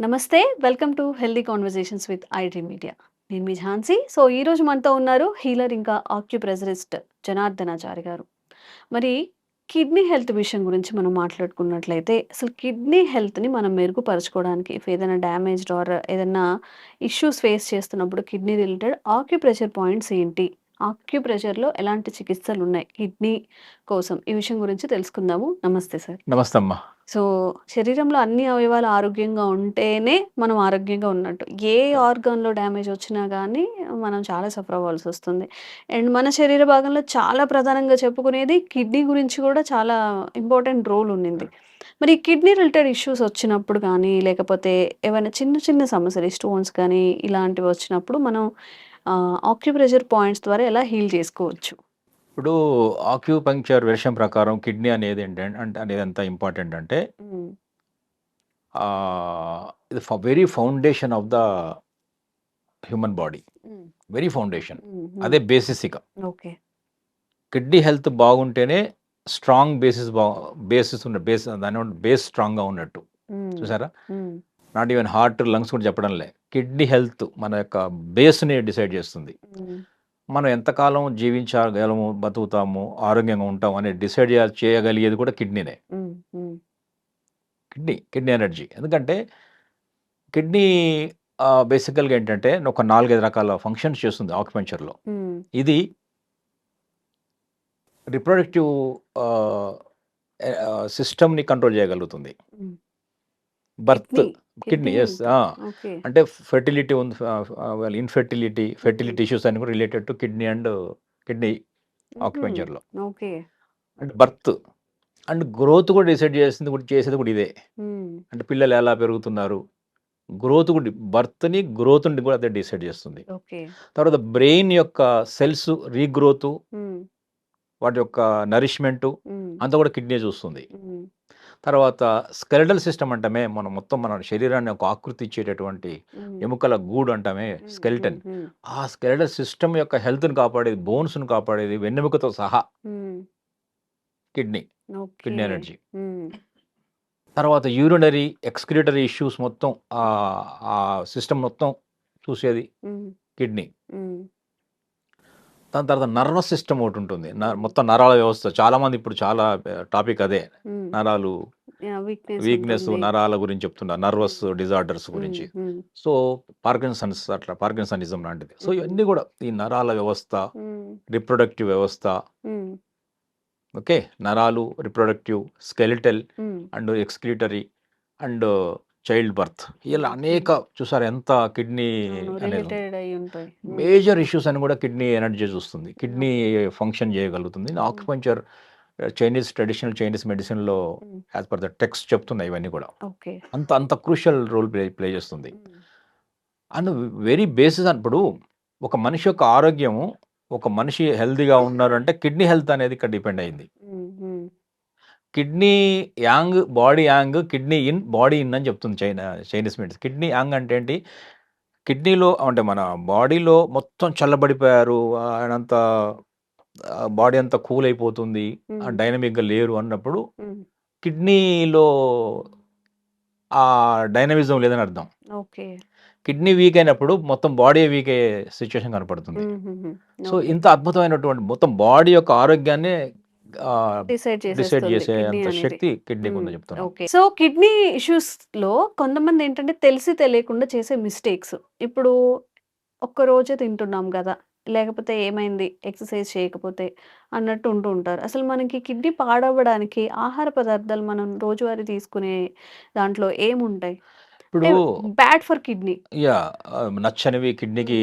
నమస్తే welcome to healthy conversations with IT media. నేను మీ ఝాన్సీ. సో ఈ రోజు మనతో ఉన్నారు హీలర్ ఇంకా ఆక్యుప్రెజరిస్ట్ జనార్దనాచారి గారు. మరి కిడ్నీ హెల్త్ విషయం గురించి మనం మాట్లాడుకున్నట్లయితే అసలు కిడ్నీ హెల్త్ని మనం మెరుగుపరచుకోవడానికి ఇఫ్ ఏదైనా డ్యామేజ్డ్ ఆర్ ఏదైనా ఇష్యూస్ ఫేస్ చేస్తున్నప్పుడు కిడ్నీ రిలేటెడ్ ఆక్యుప్రెషర్ పాయింట్స్ ఏంటి? ఆక్యుప్రెషర్లో ఎలాంటి చికిత్సలు ఉన్నాయి కిడ్నీ కోసం ఈ విషయం గురించి తెలుసుకుందాము. నమస్తే సార్. నమస్తే అమ్మా. సో శరీరంలో అన్ని అవయవాలు ఆరోగ్యంగా ఉంటేనే మనం ఆరోగ్యంగా ఉన్నట్టు. ఏ ఆర్గాన్లో డ్యామేజ్ వచ్చినా కానీ మనం చాలా సఫర్ అవ్వాల్సి వస్తుంది. అండ్ మన శరీర భాగంలో చాలా ప్రధానంగా చెప్పుకునేది కిడ్నీ గురించి కూడా చాలా ఇంపార్టెంట్ రోల్ ఉండింది మరి కిడ్నీ రిలేటెడ్ ఇష్యూస్ వచ్చినప్పుడు కానీ లేకపోతే ఏమైనా చిన్న చిన్న సమస్యలు స్టోన్స్ కానీ ఇలాంటివి వచ్చినప్పుడు మనం ఆక్యుప్రెషర్ పాయింట్స్ ద్వారా ఎలా హీల్ చేసుకోవచ్చు? ఇప్పుడు ఆక్యూపంక్చర్ వెర్షన్ ప్రకారం కిడ్నీ అనేది ఏంటంటే అంటే అనేది ఎంత ఇంపార్టెంట్ అంటే ఇది very foundation of the human body. Very foundation. అదే బేసిస్ ఇక ఓకే కిడ్నీ హెల్త్ బాగుంటేనే స్ట్రాంగ్ బేసిస్ బా బేసిస్ ఉన్న బేస్ దాని బేస్ స్ట్రాంగ్గా ఉన్నట్టు. చూసారా. నాట్ ఈవెన్ హార్ట్ లంగ్స్ కూడా చెప్పడం లే కిడ్నీ హెల్త్ మన యొక్క బేస్ని డిసైడ్ చేస్తుంది. మనం ఎంతకాలం జీవించగలము బతుకుతాము ఆరోగ్యంగా ఉంటాం అనేది డిసైడ్ చేయగలిగేది కూడా కిడ్నీనే. కిడ్నీ కిడ్నీ ఎనర్జీ ఎందుకంటే కిడ్నీ బేసికల్గా ఏంటంటే ఒక నాలుగైదు రకాల ఫంక్షన్స్ చేస్తుంది ఆక్యుపెంచర్లో. ఇది రిప్రొడక్టివ్ సిస్టమ్ని కంట్రోల్ చేయగలుగుతుంది. బర్త్ కిడ్నీ ఎస్ అంటే ఫెర్టిలిటీ ఉంది ఇన్ఫెర్టిలిటీ ఫెర్టిలిటీ ఇష్యూస్ అని కూడా related to kidney and kidney ఆక్యుపెంచర్లో okay. అంటే బర్త్ అండ్ గ్రోత్ కూడా డిసైడ్ చేసింది కూడా చేసేది కూడా ఇదే. మ్మ్. అంటే పిల్లలు ఎలా పెరుగుతున్నారు? గ్రోత్ కూడా బర్త్ని గ్రోత్ని కూడా అదే డిసైడ్ చేస్తుంది. తర్వాత బ్రెయిన్ యొక్క సెల్స్ రీగ్రోత్ మ్మ్. వాటి యొక్క నరిష్మెంట్ మ్మ్. అంతా కూడా కిడ్నీ చూస్తుంది. తర్వాత స్కెలటల్ సిస్టమ్ అంటమే మనం మొత్తం మన శరీరాన్ని ఒక ఆకృతి ఇచ్చేటటువంటి. ఎముకల గూడు అంటామే. స్కెల్టన్. ఆ స్కెలటల్ సిస్టమ్ యొక్క హెల్త్ని కాపాడేది బోన్స్ని కాపాడేది వెన్నెముకతో సహా. Kidney kidney energy. తర్వాత యూరినరీ ఎక్స్క్రిటరీ ఇష్యూస్ మొత్తం ఆ సిస్టమ్ మొత్తం చూసేది. కిడ్నీ. దాని తర్వాత నర్వస్ సిస్టమ్ ఒకటి ఉంటుంది న- మొత్తం నరాల వ్యవస్థ చాలా మంది ఇప్పుడు చాలా టాపిక్ అదే. నరాలు వీక్నెస్. నరాల గురించి చెప్తున్నారు నర్వస్ డిజార్డర్స్ గురించి. సో పార్కిన్సన్స్ అట్లా పార్కిన్సనిజం లాంటిది సో. ఇవన్నీ కూడా ఈ నరాల వ్యవస్థ. రిప్రొడక్టివ్ వ్యవస్థ. ఓకే నరాలు reproductive skeletal. And excretory and child birth ఇలా అనేక చూసారు ఎంత కిడ్నీ అనేది. మేజర్ ఇష్యూస్ అని కూడా కిడ్నీ ఎనర్జీ చూస్తుంది కిడ్నీ ఫంక్షన్ చేయగలుగుతుంది ఆక్యుపంచర్ చైనీస్ ట్రెడిషనల్ చైనీస్ మెడిసిన్లో. యాజ్ పర్ ద టెక్స్ట్ చెప్తున్నాయి ఇవన్నీ కూడా అంత అంత క్రూషియల్ రోల్ ప్లే ప్లే చేస్తుంది. అండ్ వెరీ బేసిస్ అప్పుడు ఒక మనిషి యొక్క ఆరోగ్యము ఒక మనిషి హెల్తీగా ఉన్నారు అంటే కిడ్నీ హెల్త్ అనేది ఇక్కడ డిపెండ్ అయింది. Kidney yang body yang kidney yin body yin అని చెప్తుంది China Chinese medicine kidney yang అంటే ఏంటి కిడ్నీలో అంటే మన బాడీలో మొత్తం చల్లబడిపోయారు అంత బాడీ అంతా కూల్ అయిపోతుంది. డైనమిక్గా లేరు అన్నప్పుడు. కిడ్నీలో ఆ డైనమిజం లేదని అర్థం ఓకే కిడ్నీ వీక్ అయినప్పుడు మొత్తం బాడీ వీక్ అయ్యే సిచ్యువేషన్ కనపడుతుంది. సో. ఇంత అద్భుతమైనటువంటి మొత్తం బాడీ యొక్క ఆరోగ్యాన్ని డిసైడ్ చేసే అంత శక్తి. ఉందని చెప్తున్నాను ఓకే. సో కిడ్నీ ఇష్యూస్లో కొంతమంది ఏంటంటే తెలిసి తెలియకుండా చేసే మిస్టేక్స్. ఇప్పుడు ఒక్క రోజే తింటున్నాం కదా లేకపోతే ఏమైంది ఎక్సర్సైజ్ చేయకపోతే అన్నట్టు ఉంటూ ఉంటారు. అసలు మనకి కిడ్నీ పాడవడానికి ఆహార పదార్థాలు మనం రోజువారీ తీసుకునే దాంట్లో ఏముంటాయి? ఇప్పుడు బ్యాడ్ ఫర్ కిడ్నీ. యా నచ్చనివి కిడ్నీకి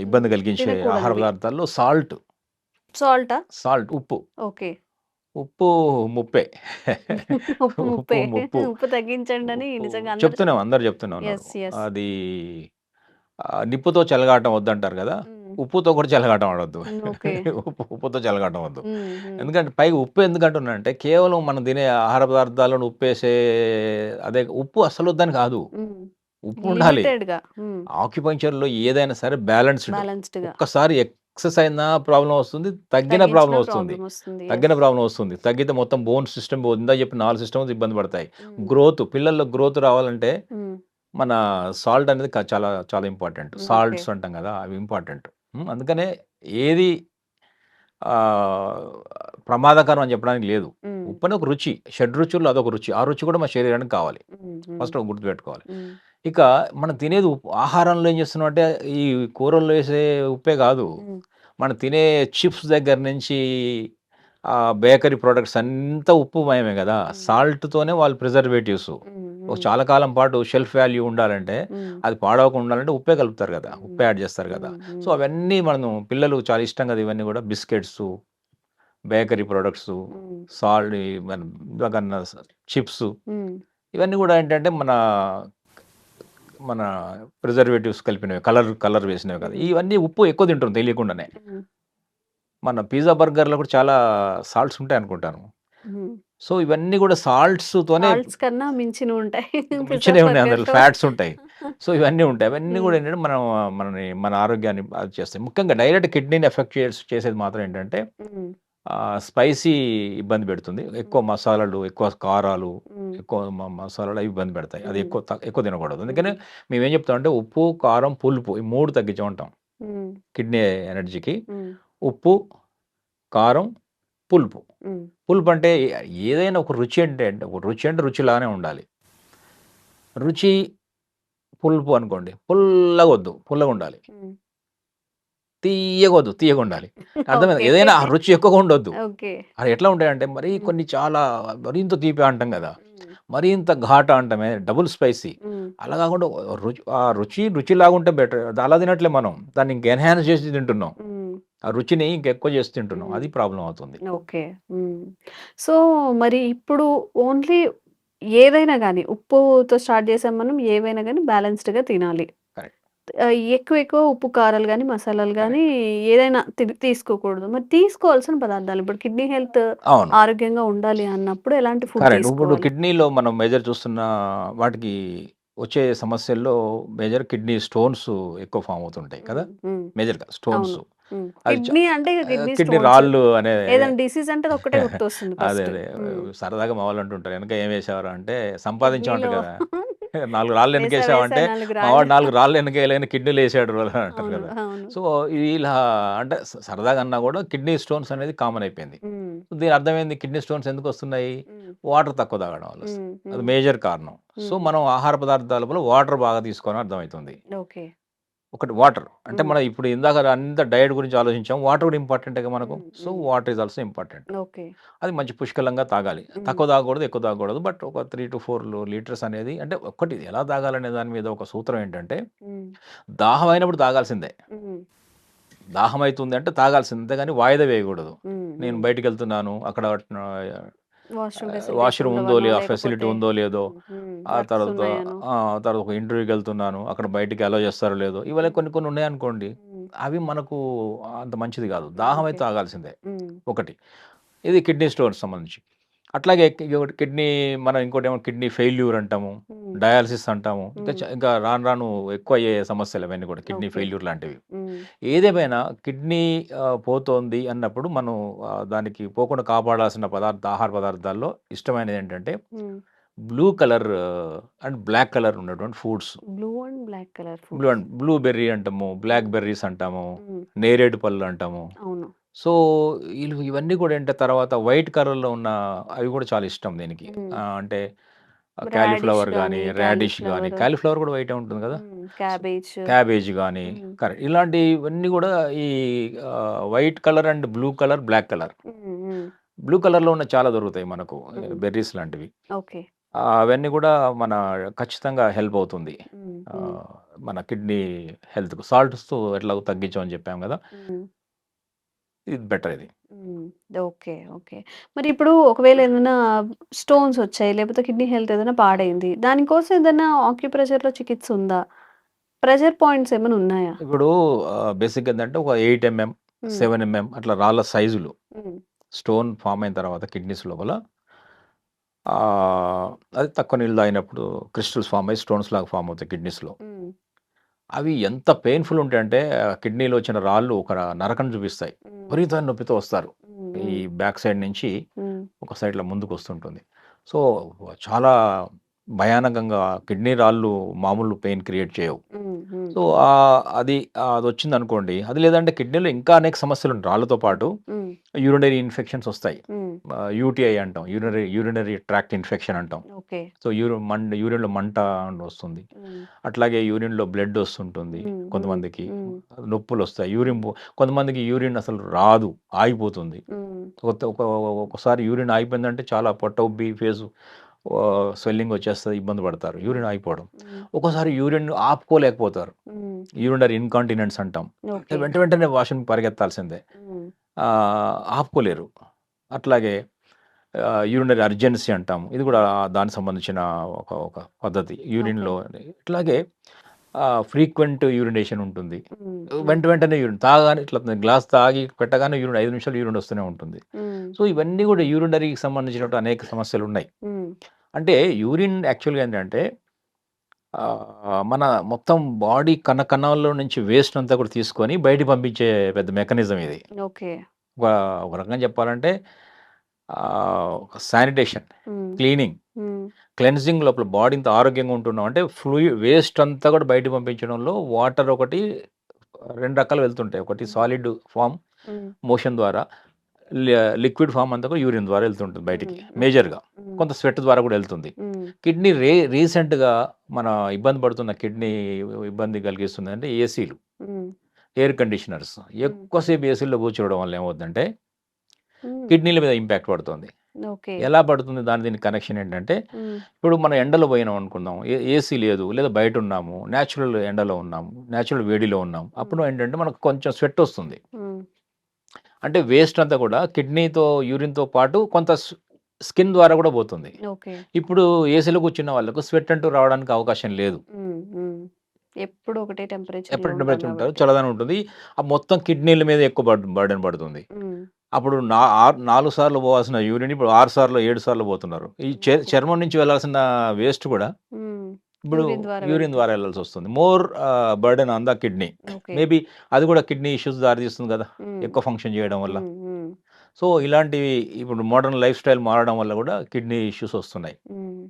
ఇబ్బంది కలిగించే. ఆహార పదార్థాల్లో సాల్ట్. సాల్టా? సాల్ట్ ఉప్పు. ఓకే. ఉప్పు ముప్పే. ఉప్పు ముప్పే. ముప్పు. ఉప్పు తగ్గించండి అని. నిజంగా అందరూ చెప్తున్నాం అందరు చెప్తున్నాం Yes, yes. అది ఆ, నిప్పుతో చెలగాటం వద్దంటారు కదా. ఉప్పుతో కూడా చెలగాటం ఆడొద్దు. ఓకే. ఉప్పు ఉప్పుతో చెలగాటం వద్దు. ఎందుకంటే పైగా ఉప్పు ఎందుకు అంటున్నానంటే కేవలం మనం తినే ఆహార పదార్థాలను ఉప్పేసే అదే ఉప్పు అసలు వద్దని కాదు. ఉప్పు ఉండాలి. లిమిటెడ్గా. ఆక్యుపంచర్లో ఏదైనా సరే బ్యాలెన్స్డ్ బ్యాలెన్స్డ్గా. ఒక్కసారి ఎక్సెస్ అయినా ప్రాబ్లం వస్తుంది తగ్గిన ప్రాబ్లం వస్తుంది తగ్గిన. ప్రాబ్లం వస్తుంది తగ్గితే మొత్తం బోన్ సిస్టమ్ ఇందా చెప్పి నాలుగు సిస్టమ్స్ ఇబ్బంది పడతాయి. గ్రోత్ పిల్లల్లో గ్రోత్ రావాలంటే. మన సాల్ట్ అనేది చాలా చాలా ఇంపార్టెంట్. సాల్ట్స్ అంటాం గదా! అవి ఇంపార్టెంట్. అందుకనే ఏది ప్రమాదకరం అని చెప్పడానికి లేదు. ఉప్పు ఒక రుచి. షడ్‌రుచుల్లో అదొక రుచి. ఆ రుచి కూడా మన శరీరానికి కావాలి. ఫస్ట్ గుర్తుపెట్టుకోవాలి. ఇక మనం తినేది ఉప్పు ఆహారంలో ఏం చేస్తున్నాం అంటే ఈ కూరల్లో ఏసే ఉప్పే. హ్మ్. మనం తినే చిప్స్ దగ్గర నుంచి ఆహ్, బేకరీ ప్రొడక్ట్స్ అంతా ఉప్పుమయమే గదా! హ్మ్. సాల్ట్‌తోనే వాళ్ళు ప్రిజర్వేటివ్స్. చాలా కాలం పాటు షెల్ఫ్ వాల్యూ ఉండాలంటే. అది పాడవకుండా ఉండాలంటే ఉప్పే కలుపుతారు! హ్మ్. ఉప్పే యాడ్ చేస్తారు! హ్మ్. సో. అవన్నీ మనం పిల్లలు చాలా ఇష్టం గదా! ఇవన్నీ గూడా బిస్కెట్సు, బేకరీ ప్రొడక్ట్సు. సాల్ట్ మనం చిప్సు. ఇవన్నీ గూడా ఏంటంటే మన మన ప్రిజర్వేటివ్స్ కలిపినవి. కలర్ కలర్ వేసినవి కాదు. ఇవన్నీ ఉప్పు ఎక్కువ తింటున్నాం తెలియకుండానే. మన పిజ్జా, బర్గర్‌లో కూడా చాలా సాల్ట్స్ ఉంటాయనుకుంటాను. హ్మ్. సో, ఇవన్నీ సాల్ట్స్‌తోనే సాల్ట్స్ కన్నా మించినుంటాయి. పిజ్జా, మించినవి ఉన్నాయి అందులో. ఫ్యాట్స్ ఉంటాయి. సో, ఇవన్నీ ఉంటాయి. అవన్నీ. గూడా ఏంటంటే మనం మనని మన ఆరోగ్యాన్ని అది చేస్తాయి. ముఖ్యంగా డైరెక్ట్ కిడ్నీని ఎఫెక్ట్ చేస్ చేసేది మాత్రం ఏంటంటే స్పైసీ ఇబ్బంది పెడుతుంది. ఎక్కువ. మసాలాలు, ఎక్కువ కారాలు. ఎక్కువ మసాలాలు అవి ఇబ్బంది పెడతాయి. అది. ఎక్కువ ఎక్కువ తినకూడదు. అందుకనే. మేమేం చెప్తామంటే ఉప్పు, కారం, పులుపు ఈ 3 తగ్గించమంటాం. కిడ్నీ ఎనర్జీకి. ఉప్పు, కారం, పులుపు. పులుపు అంటే ఏదైనా ఒక రుచి అంటే ఒక రుచి అంటే రుచిలానే ఉండాలి. రుచి పులుపు అనుకోండి. పుల్లగొద్దు. పుల్లగుండాలి. హ్మ్. తియ్యగొద్దు. తియ్యగుండాలి. అర్థమైందా? ఏదైనా రుచి ఎక్కువగా ఉండొద్దు. అది ఎట్లా ఉంటాయంటే మరీ. కొన్ని చాలా మరింత తీపి అంటాం గదా! హ్మ్. మరీ ఇంత ఘాటా అంటామే డబుల్ స్పైసీ. అలా కాకుండా రుచి ఆ రుచి రుచిలాగుంటే బెటర్. అలా తినట్లే మనం. దాన్ని ఇంక ఎన్హాన్స్ చేసి తింటున్నాం. ఆ రుచిని ఇంకెక్కువ చేసి తింటున్నాం. అది ప్రాబ్లమ్ అవుతుంది. ఓకే. సో, మరి ఇప్పుడు ఓన్లీ ఏదైనా గాని ఉప్పుతో స్టార్ట్ చేసాం మనం. ఏవైనా గాని బ్యాలెన్స్‌డ్‌గా తినాలి. కరెక్ట్. ఎక్కువ ఎక్కువ ఉప్పు, కారాలు గాని, మసాలాలు గాని కరెక్ట్. ఏదైనా తి తీసుకోకూడదు. మరి తీసుకోవాల్సిన పదార్థాలు ఇప్పుడు కిడ్నీ హెల్త్ అవును. ఆరోగ్యంగా ఉండాలి అన్నప్పుడు ఎలాంటి ఫుడ్ కరెక్ట్. ఇప్పుడు తీసుకోవాలి? కిడ్నీలో మనం మేజర్ చూస్తున్న వాటికి వచ్చే సమస్యల్లో మేజర్ కిడ్నీ స్టోన్స్ ఎక్కువ ఫార్మ్ అవుతుంటాయి కదా! హ్మ్. హ్మ్. మేజర్‌గా స్టోన్స్. అవును. హ్మ్. అది చ కిడ్నీ అంటే ఆహ్, కిడ్నీ కిడ్నీ స్టోన్స్. రాళ్ళు అనే ఏదైనా డిసీజ్ అంటే అదొక్కటే గుర్తొస్తుంది అదే ఫస్ట్. అదే. హ్మ్. సరదాగా మా వాళ్ళు అంటుంటారు. "ఎనక ఏం వేసావురా" అంటే కిడ్నీలో సంపాదించామంటారు కదా! 4 రాళ్ళు వేసా వేసా ఎనకేసావంటే 4 మా రాళ్ళు. వాడు 4 రాళ్ళు ఎనకేయలేని కిడ్నీలు ఏసాడు రా అంటారు. కదా! సో, ఇలా అంటే సరదాగా అన్నా కూడా కిడ్నీ స్టోన్స్ అనేది కామన్ అయిపోయింది. దీని అర్థం ఏంది? కిడ్నీ స్టోన్స్ ఎందుకొస్తున్నాయి? హ్మ్. వాటర్ తక్కువ తాగడం వల్ల. అది. మేజర్ కారణం. సో. మనం ఆహార పదార్థాల వాటర్ బాగా తీసుకోవాలని అర్థమైతుంది. ఒకటి వాటర్. అంటే. మనం ఇప్పుడు ఇందాక అంతా డయట్ గురించి ఆలోచించాం. వాటర్ కూడా ఇంపార్టెంటేగా మనకు. So. Water is also important. Okay. అది మంచి పుష్కలంగా తాగాలి. తక్కువ తాగకూడదు, ఎక్కువ తాగకూడదు. బట్ ఒక 3-4 లీటర్స్ అనేది అంటే ఒక్కటి ఎలా తాగాలనే దాని మీద ఒక సూత్రం ఏంటంటే. దాహం అయినప్పుడు తాగాల్సిందే. దాహం అయితుంది అంటే తాగాల్సిందే. అంతేగాని వాయిదా వేయకూడదు. నేను హ్మ్. బయటికెళ్తున్నాను. అక్కడ వాష్‌రూమ్ వాష్‌రూమ్ ఉందో లేదో, ఆ ఫెసిలిటీ ఉందో లేదో. ఆ తర్వాత! తర్వాత ఒక ఇంటర్వ్యూకెళ్తున్నాను. అక్కడ బయటికి అలో చేస్తారో లేదో, హ్మ్. కొన్ని కొన్ని ఉన్నాయనుకోండి. అవి మనకు అంత మంచిది కాదు. దాహం. అయితే తాగాల్సిందే. ఒకటి. ఇది కిడ్నీ స్టోన్స్ సంబంధించి. అట్లాగే కిడ్నీ మనం ఇంకోటేమో కిడ్నీ ఫెయిల్యూర్ అంటాము. డయాలిసిస్ అంటాము. ఇంకా రాను రాను ఎక్కువయ్యే సమస్యలు అవన్నీ కూడా కిడ్నీ. ఫెయిల్యూర్ లాంటివి. ఏదేమైనా కిడ్నీ పోతోంది అన్నప్పుడు మనం దానికి పోకుండా కాపాడాల్సిన పదార్థ ఆహార పదార్థాల్లో ఇష్టమైనదేంటంటే హ్మ్. Blue colour and black colour ఉన్నటువంటి foods. Blue and black colour blue. And blueberry అంటాము, బ్లాక్. బెర్రీస్ అంటాము. నేరేడు పళ్ళు అంటాము. అవును. సో, ఈళ్ళు ఇవన్నీ కూడా ఏంటే తర్వాత వైట్ కలర్‌లో ఉన్న అవి కూడా చాలా ఇష్టం దీనికి. అంటే గాని, గాని, రాడిష్ గాని, కాలీఫ్లవర్. కాలీఫ్లవర్ కూడా వైటే ఉంటుంది కదా! క్యాబేజ్. హ్మ్. కరెక్ట్. ఇలాంటివన్నీ కూడా ఈ white colour and blue colour, black colour. Blue కలర్‌లో ఉన్నవి చాలా దొరుకుతాయి మనకు. బెర్రీస్ లాంటివి. ఓకే. అవన్నీ కూడా మన ఖచ్చితంగా హెల్ప్ అవుతుంది. మన కిడ్నీ హెల్త్‌కు. సాల్ట్స్ ఎట్లాగో తగ్గించమని చెప్పాం కదా! ఇది బెటర్ ఇది. ఓకే. ఓకే. మరి ఇప్పుడు ఒకవేళ ఏదైనా స్టోన్స్ వచ్చాయి, లేకపోతే కిడ్నీ హెల్త్ ఏదైనా పాడైంది. దానికోసం ఏదైనా ఆక్యుప్రెషర్‌లో చికిత్స ఉందా? ప్రెషర్ పాయింట్స్ ఏమైనా ఉన్నాయా? ఇప్పుడు ఆహ్, బేసిక్‌గా ఏందంటే ఒక 8 ఎంఎం. 7 ఎంఎం అట్లా రాళ్ళ సైజులు. స్టోన్ ఫార్మ్ అయిన తర్వాత కిడ్నీస్ లోపల అది తక్కువ నీళ్ళు తాగినప్పుడు క్రిస్టల్స్ ఫార్మ్ అయ్యి స్టోన్స్ లాగా ఫార్మ్ అవుతాయి కిడ్నీస్‌లో. అవి ఎంత పెయిన్‌ఫుల్ ఉంటాయంటే కిడ్నీలో వచ్చిన రాళ్ళు ఒక నరకం చూపిస్తాయి. విపరీతమైన నొప్పితో వస్తారు. ఈ. బ్యాక్ సైడ్ నుంచి. ఒక సైడ్‌లో ముందుకొస్తుంటుంది. సో, చాలా భయానకంగా కిడ్నీ రాళ్ళు మామూలు పెయిన్ క్రియేట్ చేయవు. సో ఆహ్, అది ఆహ్, అదొచ్చిందనుకోండి అది లేదంటే కిడ్నీలో ఇంకా అనేక సమస్యలు ఉంటాయి రాళ్ళతో పాటు. యూరినరీ ఇన్ఫెక్షన్స్ వస్తాయి యూటీఐ అంటాం యూరినరీ యూరినరీ ట్రాక్ట్ ఇన్ఫెక్షన్ అంటాం. సో యూరి మన్ యూరిన్‌లో మంట వస్తుంది. అట్లాగే యూరిన్‌లో బ్లడ్ వస్తుంటుంది. కొంతమందికి. హ్మ్. నొప్పులొస్తాయి. యూరిన్ కొంతమందికి యూరిన్ అసలు రాదు. ఆగిపోతుంది. ఒకసారి యూరిన్ ఆగిపోయిందంటే చాలా పొట్ట ఉబ్బి ఫేసు స్వెల్లింగ్ వచ్చేస్తది. ఇబ్బంది పడతారు. యూరిన్ ఆగిపోవడం. ఒక్కోసారి యూరిన్ ఆపుకోలేకపోతారు. యూరినరీ ఇన్‌కాంటినెన్స్ అంటాం. వెంట వెంటనే వాష్‌రూమ్ పరిగెత్తాల్సిందే. ఆపుకోలేరు. అట్లాగే యూరినరీ అర్జెన్సీ అంటాం. ఇది కూడా దానికి సంబంధించిన ఒక ఒక పద్ధతి. యూరిన్‌లో ఇట్లాగే ఫ్రీక్వెంట్ యూరినేషన్ ఉంటుంది. వెంట. వెంటనే యూరిన్ తాగగానే ఇట్లా గ్లాస్ తాగి పెట్టగానే యూరిన్ 5 నిమిషాలు యూరిన్ వస్తూనే ఉంటుంది. సో, ఇవన్నీ కూడా యూరినరీకి సంబంధించినటువంటి అనేక సమస్యలున్నాయి. హ్మ్. అంటే యూరిన్ యాక్చువల్‌గా ఏంటంటే మన మొత్తం బాడీ కణ కణాల్లో నుంచి వేస్ట్ అంతా కూడా తీసుకొని బయటికి పంపించే పెద్ద మెకానిజం ఇది. ఓకే. ఒక రకంగా చెప్పాలంటే శానిటేషన్. క్లీనింగ్. క్లెన్జింగ్ లోపల బాడీ ఇంత ఆరోగ్యంగా ఉంటున్నాం అంటే ఫ్లూయి వేస్ట్ అంతా కూడా బయటికి పంపించడంలో వాటర్ ఒకటి 2 రకాలు వెళ్తుంటాయి. ఒకటి. సాలిడ్ హ్మ్. మోషన్ ద్వారా లిక్విడ్ ఫార్మ్ అంతా కూడా యూరిన్ ద్వారా వెళ్తుంటుంది బయటికి. మేజర్‌గా. కొంత స్వెట్ ద్వారా కూడా వెళ్తుంది. కిడ్నీ రే రీసెంట్‌గా మన ఇబ్బంది పడుతున్న కిడ్నీ ఇబ్బంది కలిగిస్తుందంటే ఏసీలు. హ్మ్. Air conditioners. ఎక్కువసేపు ఏసీలో కూర్చోవడం వల్ల ఏమవుద్దంటే హ్మ్. కిడ్నీల మీద ఇంపాక్ట్ పడుతుంది. ఎలా పడుతుంది దాని దీనికి కనెక్షన్ ఏంటంటే. ఇప్పుడు మనం ఎండలో పోయినాం అనుకుందాం. ఏసీ లేదు లేదా బయట ఉన్నాము. నేచురల్ ఎండలో ఉన్నాము. నేచురల్ వేడిలో ఉన్నాము. అప్పుడు. ఏంటంటే మనకు కొంచెం స్వెట్ వస్తుంది. అంటే వేస్ట్ అంతా కూడా కిడ్నీతో యూరిన్‌తో పాటు కొంత స్కిన్ ద్వారా కూడా పోతుంది. ఇప్పుడు ఏసీలో కూర్చున్న వాళ్ళకు స్వెట్ అంటూ రావడానికి అవకాశం లేదు. ఎప్పుడు ఒకటే టెంపరేచర్‌లో ఎప్పుడు టెంపరేచర్ ఉంటారు. చల్లదనం ఉంటుంది. ఆ మొత్తం కిడ్నీల మీద ఎక్కువ బర్డ్ బర్డెన్ పడుతుంది. అప్పుడు నా ఆర్ 4 సార్లు పోవాల్సిన యూరిన్ ఇప్పుడు 6 సార్లు, 7 సార్లు పోతున్నారు. ఈ. చర్మం నుంచి వెళ్ళాల్సిన వేస్ట్ కూడా. ఇప్పుడు యూరిన్ ద్వారా. ద్వారా వెళ్ళాల్సొస్తుంది. More burden on the kidney. Maybe అది కూడా కిడ్నీ ఇష్యూస్ దారితీస్తుంది కదా! ఎక్కువ ఫంక్షన్ చేయడం వల్ల. సో, ఇలాంటివి ఇప్పుడు మోడర్న్ లైఫ్ స్టైల్ మారడం వల్ల కూడా కిడ్నీ ఇష్యూస్ వస్తున్నాయి.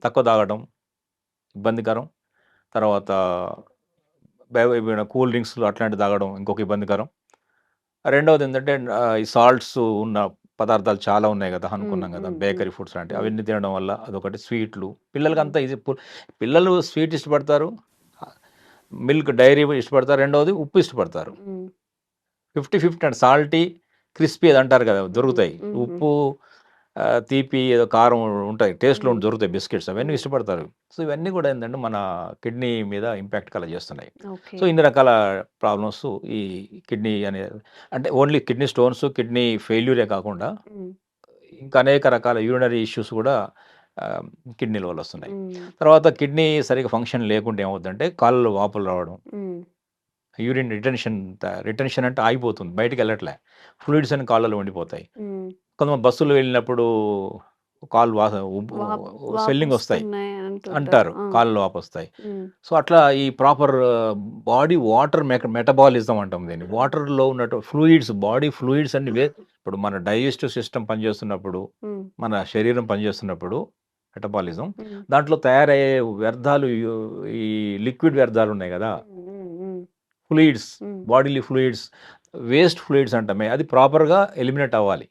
తక్కువ తాగడం ఇబ్బందికరం. తర్వాత కూల్ డ్రింక్స్‌లు అట్లాంటివి తాగడం ఇంకొక ఇబ్బందికరం. రెండోదేంటంటే ఆహ్, ఈ సాల్ట్స్ ఉన్న పదార్థాలు చాలా ఉన్నాయి కదా! అనుకున్నాం కదా! బేకరీ ఫుడ్స్ లాంటివి. అవన్నీ తినడం వల్ల అదొకటి స్వీట్లు. హ్మ్. పిల్లలకంతా ఇది పిల్లలు స్వీట్ ఇష్టపడతారు. మిల్క్ డైరీ ఇష్టపడతారు. రెండోది ఉప్పు ఇష్టపడతారు. 50, 50 అండి. సాల్టీ, క్రిస్పీ అది అంటారు కదా! దొరుకుతాయి. ఉప్పు తీపి ఏదో కారం ఉంటాయి. టేస్ట్‌లో. దొరుకుతాయి బిస్కిట్స్ అవన్నీ. ఇష్టపడతారు. సో, ఇవన్నీ కూడా ఏందంటే మన కిడ్నీ మీద ఇంపాక్ట్ కలగజేస్తున్నాయి. ఓకే. సో, ఇన్ని రకాల ప్రాబ్లమ్స్ ఈ కిడ్నీ అనే అంటే ఓన్లీ కిడ్నీ స్టోన్స్, కిడ్నీ ఫెయిల్యూరే కాకుండా. ఇంకా అనేక రకాల యూరినరీ ఇష్యూస్ కూడా కిడ్నీల వల్ల వస్తున్నాయి. తర్వాత కిడ్నీ సరిగ్గా ఫంక్షన్ లేకుంటే ఏమవుద్దంటే కాళ్ళలో వాపులు రావడం. యూరిన్ రిటెన్షన్ రిటెన్షన్ అంటే ఆగిపోతుంది. బయటికెళ్ళట్లే. ఫ్లూయిడ్స్ అన్ని కాళ్ళలో ఉండిపోతాయి. కొంతమంది బస్సులో వెళ్ళినప్పుడు కాళ్ళు వాప్ స్వెల్లింగ్ వస్తాయి. అంటారు. వాపొస్తాయి. హ్మ్. సో, అట్లా ఈ ప్రాపర్ బాడీ వాటర్ మెటబాలిజం అంటాం దీన్ని. వాటర్‌లో ఉన్నటు ఫ్లూయిడ్స్ బాడీ ఫ్లూయిడ్స్ అన్ని వే ఇప్పుడు మన డైజెస్టివ్ సిస్టమ్ పనిచేస్తున్నప్పుడు. మన శరీరం పనిచేస్తున్నప్పుడు మెటబాలిజం. దాంట్లో తయారయ్యే వ్యర్థాలు ఈ లిక్విడ్ వ్యర్థాలు ఉన్నాయి. హ్మ్. Fluids. Bodily fluids waste fluids అంటామే అది ప్రాపర్‌గా ఎలిమినేట్ అవ్వాలి.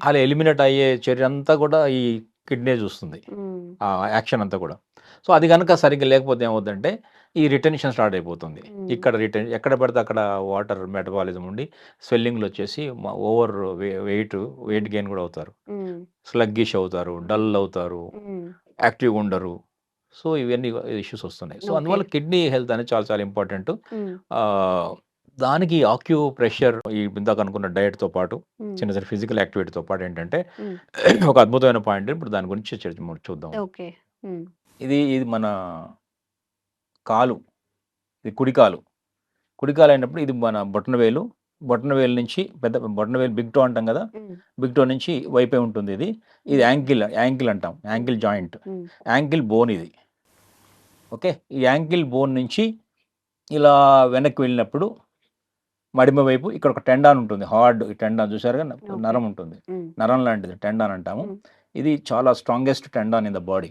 అలా ఎలిమినేట్ అయ్యే చర్యంతా కూడా ఈ కిడ్నీ చూస్తుంది. ఆ యాక్షన్ అంతా కూడా. సో, అది గనక సరిగ్గా లేకపోతే ఏమవుద్దంటే ఈ రిటెన్షన్ స్టార్ట్ అయిపోతుంది. ఇక్కడ రిటెన్ ఎక్కడ పడితే అక్కడ వాటర్ మెటబాలిజం ఉండి స్వెల్లింగ్‌లొచ్చేసి మ ఓవర్ వెయిట్ వెయిట్. గెయిన్ కూడా అవుతారు. స్లగ్గిష్ అవుతారు. డల్ అవుతారు. యాక్టివ్‌గా ఉండరు. సో, ఇవన్నీ ఇష్యూస్ వస్తున్నాయి. సో. అందువల్ల కిడ్నీ హెల్త్ అనేది చాలా చాలా ఇంపార్టెంట్. దానికి ఆక్యూ ప్రెషర్ ఈ ఇందాక అనుకున్న డైట్‌తో పాటు. చిన్న చిన్న ఫిజికల్ యాక్టివిటీతో పాటు ఏంటంటే. ఒక అద్భుతమైన పాయింట్ ఇప్పుడు దాని గురించి చర్చ చూద్దాం. ఇది ఇది మన కాలు. ఇది కుడి కాలు. కుడి కాలు అయినప్పుడు ఇది మన బొటనవేలు. బొటనవేలు నుంచి పెద్ద బొటనవేలు బిగ్ టో అంటాం కదా! బిగ్ టో నుంచి వైపే ఉంటుంది ఇది. ఇది. యాంకిల్ యాంకిల్ అంటాం. Ankle joint. యాంకిల్ బోన్ ఇది. ఓకే. ఈ యాంకిల్ బోన్ నుంచి ఇలా వెనక్కి వెళ్ళినప్పుడు మడిమ వైపు ఇక్కడ ఒక టెండాన్ ఉంటుంది. హార్డ్ ఈ టెండాన్ చూసారుగా. నరం ఉంటుంది. నరం లాంటిది టెండాన్ అంటాము. ఇది చాలా strongest tendon in the body.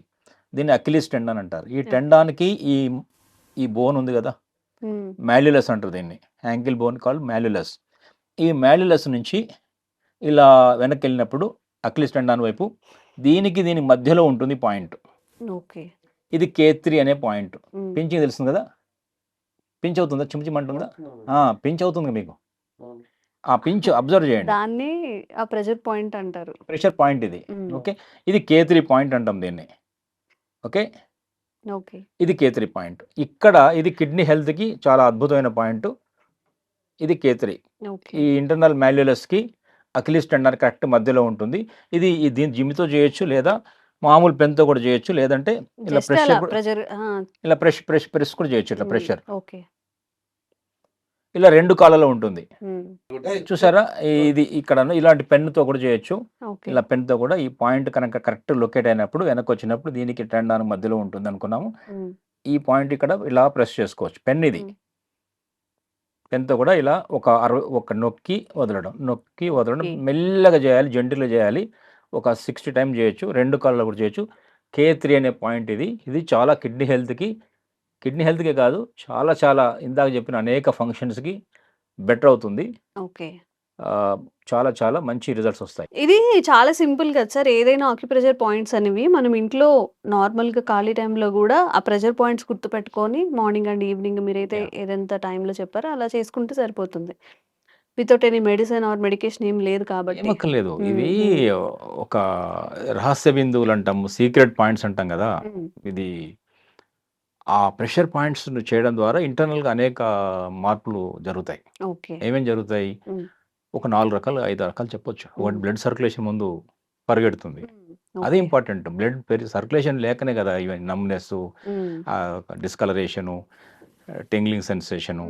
దీన్ని అక్కిలిస్ టెండాన్ అంటారు. ఈ టెండాన్కి ఈ ఈ బోన్ ఉంది కదా? మ్యాల్యులస్ అంటారు దీన్ని. యాంకిల్ బోన్ కాల్ మ్యాల్యులస్ ఈ మ్యాల్యులస్ నుంచి ఇలా వెనక్కి వెళ్ళినప్పుడు అక్లిస్ టెండాన్ వైపు దీనికి దీని మధ్యలో ఉంటుంది పాయింట్. ఓకే. ఇది కే త్రీ అనే పాయింట్. పించింగ్ తెలుస్తుంది కదా? పించ్ అవుతుందా చిమ్చిమంటుందా పించ్ అవుతుంది మీకు. ఆ పించ్ అబ్జర్వ్ చేయండి. దాన్ని ఆ ప్రెజర్ పాయింట్ అంటారు. ప్రెషర్ పాయింట్ ఇది. ఓకే. ఇది కే త్రీ పాయింట్ అంటాం దీన్ని. ఓకే? ఓకే. ఇది కే త్రీ పాయింట్. ఇక్కడ ఇది కిడ్నీ హెల్త్కి చాలా అద్భుతమైన పాయింట్. ఇది కే త్రీ ఈ ఇంటర్నల్ మాల్యులస్కి అకిలిస్ టెండర్ కరెక్ట్ మధ్యలో ఉంటుంది. ఇది దీని జిమ్తో చేయొచ్చు లేదా మామూలు పెన్తో కూడా చేయొచ్చు లేదంటే ఇలా ప్రెషర్ ఇలా ప్రెష్ ప్రెష్ ప్రెస్ కూడా చేయొచ్చు ఇట్లా ప్రెషర్. ఓకే. ఇలా రెండు కాళ్ళలో ఉంటుంది. చూసారా? ఇది ఇక్కడ ఇలాంటి పెన్నుతో కూడా చేయొచ్చు. ఇలా పెన్తో కూడా ఈ పాయింట్ కనుక కరెక్ట్ లొకేట్ అయినప్పుడు వెనక్కి వచ్చినప్పుడు దీనికి టెండాన్ మధ్యలో ఉంటుంది అనుకున్నాము. ఈ పాయింట్ ఇక్కడ ఇలా ప్రెస్ చేసుకోవచ్చు పెన్ ఇది. పెన్తో కూడా ఇలా ఒక అరవై ఒక నొక్కి వదలడం నొక్కి వదలడం. మెల్లగా చేయాలి జంటిలో చేయాలి. ఒక సిక్స్టీ టైం చేయొచ్చు రెండు కాళ్ళలో కూడా చేయొచ్చు. కే త్రీ అనే పాయింట్ ఇది. ఇది చాలా కిడ్నీ హెల్త్కి కిడ్నీ హెల్త్కే కాదు చాలా చాలా ఇందాక చెప్పిన అనేక ఫంక్షన్స్కి బెటర్ అవుతుంది. ఓకే. చాలా చాలా మంచి రిజల్ట్స్ వస్తాయి. ఇది చాలా సింపుల్ కదా సార్. ఏదైనా ఆక్యుప్రెషర్ పాయింట్స్ అనేవి మనం ఇంట్లో నార్మల్గా ఖాళీ టైంలో కూడా ఆ ప్రెషర్ పాయింట్స్ గుర్తుపెట్టుకొని మార్నింగ్ అండ్ ఈవినింగ్ మీరైతే. ఏదెంత టైంలో చెప్పారో అలా చేసుకుంటే సరిపోతుంది. Without any medicine or medication ఏం లేదు కాబట్టి. ఇవి మ్మ్. ఒక రహస్య బిందువులు అంటాము సీక్రెట్ పాయింట్స్ అంటాం కదా. ఇది ఆ ప్రెషర్ పాయింట్స్ చేయడం ద్వారా ఇంటర్నల్గా అనేక మార్పులు జరుగుతాయి. ఓకే. ఏమేం జరుగుతాయి. ఒక నాలుగు రకాలు ఐదు రకాలు చెప్పొచ్చు. ఒకటి. బ్లడ్ సర్క్యులేషన్ ముందు పరిగెడుతుంది. అది. ఇంపార్టెంట్ బ్లడ్ సర్క్యులేషన్ లేకనే కదా even numbness discolouration tingling sensation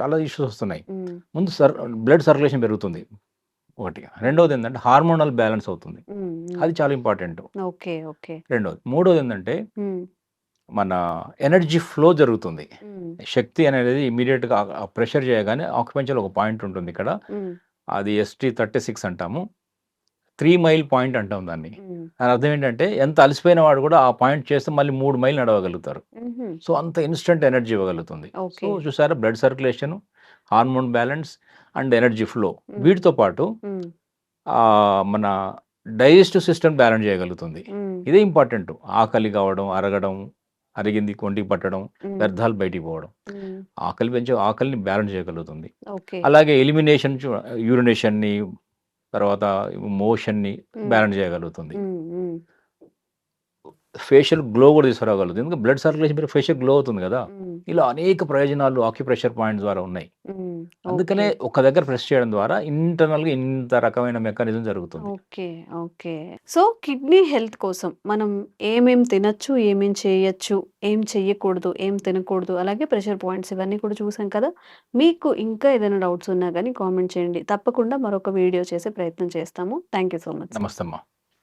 చాలా ఇష్యూస్ వస్తున్నాయి. ముందు సర్ బ్లడ్ సర్క్యులేషన్ పెరుగుతుంది. ఒకటి రెండవది ఏంటంటే హార్మోనల్ బ్యాలెన్స్ అవుతుంది. అది చాలా ఇంపార్టెంట్ ఓకే ఓకే. రెండవది మూడవది ఏంటంటే మన ఎనర్జీ ఫ్లో జరుగుతుంది. శక్తి అనేది ఇమీడియట్గా ప్రెషర్ చేయగానే ఆక్యుపెన్షియల్ ఒక పాయింట్ ఉంటుంది ఇక్కడ. అది ఎస్టీ థర్టీ సిక్స్ అంటాము. త్రీ మైల్ పాయింట్ అంటాం దాన్ని. దాని అర్థం ఏంటంటే ఎంత అలసిపోయిన వాడు కూడా ఆ పాయింట్ చేస్తే మళ్ళీ మూడు మైల్ నడవగలుగుతారు. సో అంత ఇన్స్టెంట్ ఎనర్జీ ఇవ్వగలుగుతుంది. సో చూసారా blood circulation hormone balance and energy flow. వీటితో పాటు మన డైజెస్టివ్ సిస్టమ్ బ్యాలెన్స్ చేయగలుగుతుంది. ఇదే ఇంపార్టెంట్. ఆకలి కావడం అరగడం అరిగింది కొంటికి పట్టడం వ్యర్థాలు బయటికి పోవడం. ఆకలి పెంచే ఆకలిని బ్యాలెన్స్ చేయగలుగుతుంది. అలాగే ఎలిమినేషన్ యూరినేషన్ని తర్వాత మోషన్ని బ్యాలెన్స్ చేయగలుగుతుంది. ఫేషియల్ గ్లో కూడా తీసుకురాగలుగుతుంది ఎందుకంటే బ్లడ్ సర్క్యులేషన్ మీరు ఫేషియల్ గ్లో అవుతుంది కదా. ఇలా అనేక ప్రయోజనాలు ఆక్యుప్రెషర్ పాయింట్ ద్వారా ఉన్నాయి. అందుకనే. ఒక దగ్గర ప్రెస్ చేయడం ద్వారా ఇంటర్నల్గా ఇంత రకమైన మెకానిజం జరుగుతుంది. Okay okay. So kidney health కోసం మనం ఏమేం తినచ్చు ఏమేం చేయొచ్చు ఏం చెయ్యకూడదు ఏం తినకూడదు అలాగే ప్రెషర్ పాయింట్స్ ఇవన్నీ కూడా చూసాం కదా. మీకు ఇంకా ఏదైనా డౌట్స్ ఉన్నా కానీ కామెంట్ చేయండి. తప్పకుండా మరొక వీడియో చేసే ప్రయత్నం చేస్తాము. Thank you so much. నమస్తే అమ్మా.